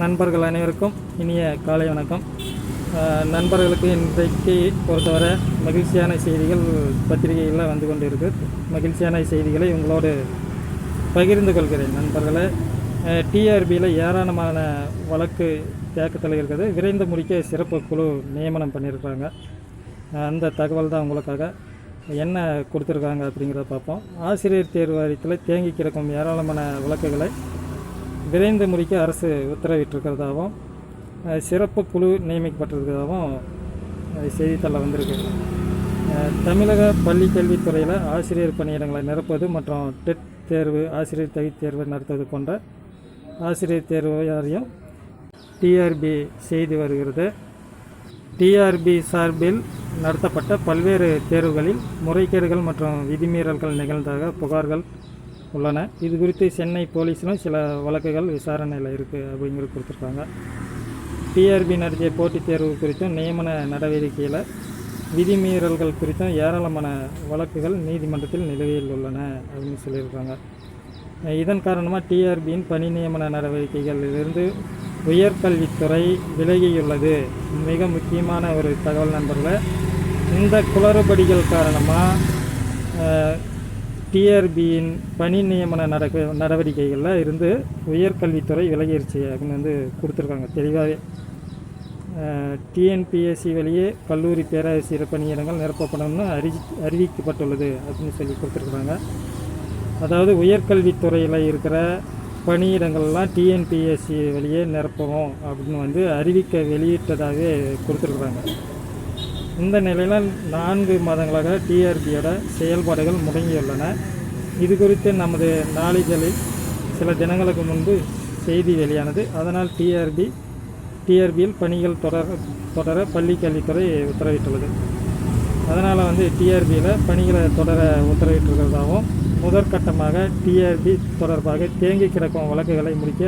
நண்பர்கள் அனைவருக்கும் இனிய காலை வணக்கம். நண்பர்களுக்கு இன்றைக்கு பொறுத்தவரை மகிழ்ச்சியான செய்திகள் பத்திரிகையில் வந்து கொண்டு இருக்குது மகிழ்ச்சியான செய்திகளை உங்களோடு பகிர்ந்து கொள்கிறேன் நண்பர்களே. டிஆர்பியில் ஏராளமான வழக்கு தேக்கத்தில் இருக்குது. விரைந்து முடிக்க சிறப்பு குழு நியமனம் பண்ணியிருக்காங்க. அந்த தகவல் தான் உங்களுக்காக என்ன கொடுத்துருக்காங்க அப்படிங்கிறத பார்ப்போம். ஆசிரியர் தேர்வு வாரியத்தில் தேங்கி கிடக்கும் ஏராளமான வழக்குகளை விரைந்து முடிக்க அரசு உத்தரவிட்டிருக்கிறதாகவும் சிறப்பு குழு நியமிக்கப்பட்டிருக்கிறதாகவும் செய்தித்தாளில் வந்திருக்கு. தமிழக பள்ளி கல்வித்துறையில் ஆசிரியர் பணியிடங்களை நிரப்புவது மற்றும் டெட் தேர்வு ஆசிரியர் தகுதி தேர்வு நடத்துவது போன்ற ஆசிரியர் தேர்வு டிஆர்பி செய்து வருகிறது. டிஆர்பி சார்பில் நடத்தப்பட்ட பல்வேறு தேர்வுகளில் முறைகேடுகள் மற்றும் விதிமீறல்கள் நிகழ்ந்ததாக புகார்கள் உள்ளன. இது குறித்து சென்னை போலீஸிலும் சில வழக்குகள் விசாரணையில் இருக்குது அப்படிங்கிறது கொடுத்துருக்காங்க. டிஆர்பி நடத்திய போட்டித் தேர்வு குறித்தும் நியமன நடவடிக்கையில் விதிமீறல்கள் குறித்தும் ஏராளமான வழக்குகள் நீதிமன்றத்தில் நிலுவையில் உள்ளன அப்படின்னு சொல்லியிருக்காங்க. இதன் காரணமாக டிஆர்பியின் பணி நியமன நடவடிக்கைகளிலிருந்து உயர்கல்வித்துறை விலகியுள்ளது. மிக முக்கியமான ஒரு தகவல் நண்பர்களே இந்த குளறுபடிகள் காரணமாக டிஆர்பியின் பணி நியமன நடக்க நடவடிக்கைகளில் இருந்து உயர்கல்வித்துறை விலகிருச்சு அப்படின்னு வந்து கொடுத்துருக்காங்க தெளிவாகவே டிஎன்பிஎஸ்சி வழியே கல்லூரி பேராசிரியர் பணியிடங்கள் நிரப்பப்படும்னு அறி அறிவிக்கப்பட்டுள்ளது அப்படின்னு சொல்லி கொடுத்துருக்குறாங்க. அதாவது உயர்கல்வித்துறையில் இருக்கிற பணியிடங்கள்லாம் டிஎன்பிஎஸ்சி வழியே நிரப்பவும் அப்படின்னு வந்து அறிவிக்க வெளியிட்டதாகவே கொடுத்துருக்குறாங்க. இந்த நிலையில் நான்கு மாதங்களாக டிஆர்பியோட செயல்பாடுகள் முடங்கியுள்ளன. இது குறித்து நமது நாளிதழில் சில தினங்களுக்கு முன்பு செய்தி வெளியானது. அதனால் டிஆர்பி டிஆர்பியில் பணிகள் தொடர தொடர பள்ளி கல்வித்துறை உத்தரவிட்டுள்ளது. அதனால் வந்து டிஆர்பியில் பணிகளை தொடர உத்தரவிட்டிருக்கிறதாகவும் முதற்கட்டமாக டிஆர்பி தொடர்பாக தேங்கி கிடக்கும் வழக்குகளை முடிக்க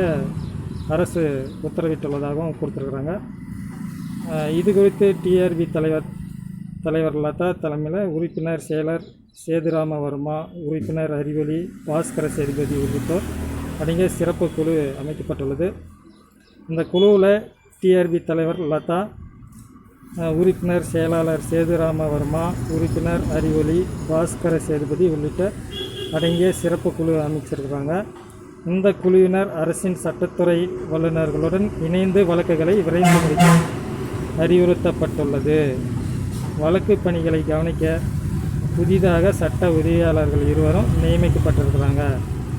அரசு உத்தரவிட்டுள்ளதாகவும் கொடுத்துருக்குறாங்க. இது குறித்து டிஆர்பி தலைவர் தலைவர் லதா தலைமையில் உறுப்பினர் செயலர் சேதுராம வர்மா உறுப்பினர் அறிவொளி பாஸ்கர சேதுபதி உள்ளிட்டோர் அடங்கிய சிறப்பு குழு அமைக்கப்பட்டுள்ளது. இந்த குழுவில் டிஆர்பி தலைவர் லதா உறுப்பினர் செயலாளர் சேதுராம வர்மா உறுப்பினர் அறிவொளி பாஸ்கர சேதுபதி உள்ளிட்ட அடங்கிய சிறப்பு குழு அமைச்சிருக்கிறாங்க. இந்த குழுவினர் அரசின் சட்டத்துறை வல்லுநர்களுடன் இணைந்து வழக்குகளை விரைந்து முடிக்கும் அறிவுறுத்தப்பட்டுள்ளது. வழக்கு பணிகளை கவனிக்க புதிதாக சட்ட உதவியாளர்கள் இருவரும் நியமிக்கப்பட்டிருக்கிறாங்க.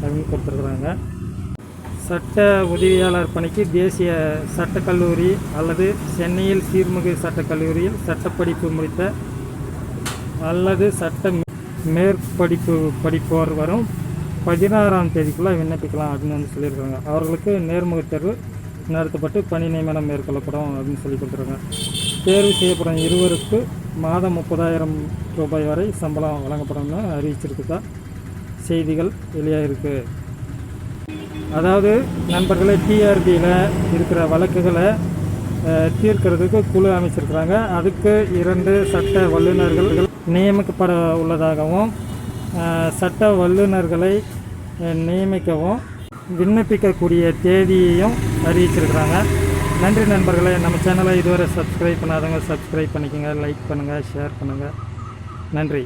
அப்படின்னு கொடுத்துருக்குறாங்க. சட்ட உதவியாளர் பணிக்கு தேசிய சட்டக்கல்லூரி அல்லது சென்னையில் சீர்மிகு சட்டக்கல்லூரியில் சட்டப்படிப்பு முடித்த அல்லது சட்ட மேற்படிப்பு படிப்போர் வரும் பதினாறாம் தேதிக்குள்ளே விண்ணப்பிக்கலாம் அப்படின்னு வந்து சொல்லியிருக்காங்க. அவர்களுக்கு நேர்முகத் தேர்வு நடத்தப்பட்டு பணி நியமனம் மேற்கொள்ளப்படும் அப்படின்னு சொல்லி கொடுத்துருக்காங்க. தேர்வு செய்யப்படும் இருவருக்கு மாதம் முப்பதாயிரம் ரூபாய் வரை சம்பளம் வழங்கப்படும்னு அறிவிச்சிருக்குதா? செய்திகள் வெளியாக இருக்குது அதாவது நண்பர்களே டிஆர்பியில் இருக்கிற வழக்குகளை தீர்க்கிறதுக்கு குழு அமைச்சிருக்கிறாங்க. அதுக்கு இரண்டு சட்ட வல்லுநர்கள் நியமிக்கப்பட உள்ளதாகவும் சட்ட வல்லுநர்களை நியமிக்கவும் விண்ணப்பிக்கக்கூடிய தேதியையும் அறிவிச்சிருக்கிறாங்க. நன்றி நண்பர்களே நம்ம சேனலை இதுவரை சப்ஸ்கிரைப் பண்ணாதவங்க சப்ஸ்கிரைப் பண்ணிக்கோங்க லைக் பண்ணுங்கள் ஷேர் பண்ணுங்கள் நன்றி.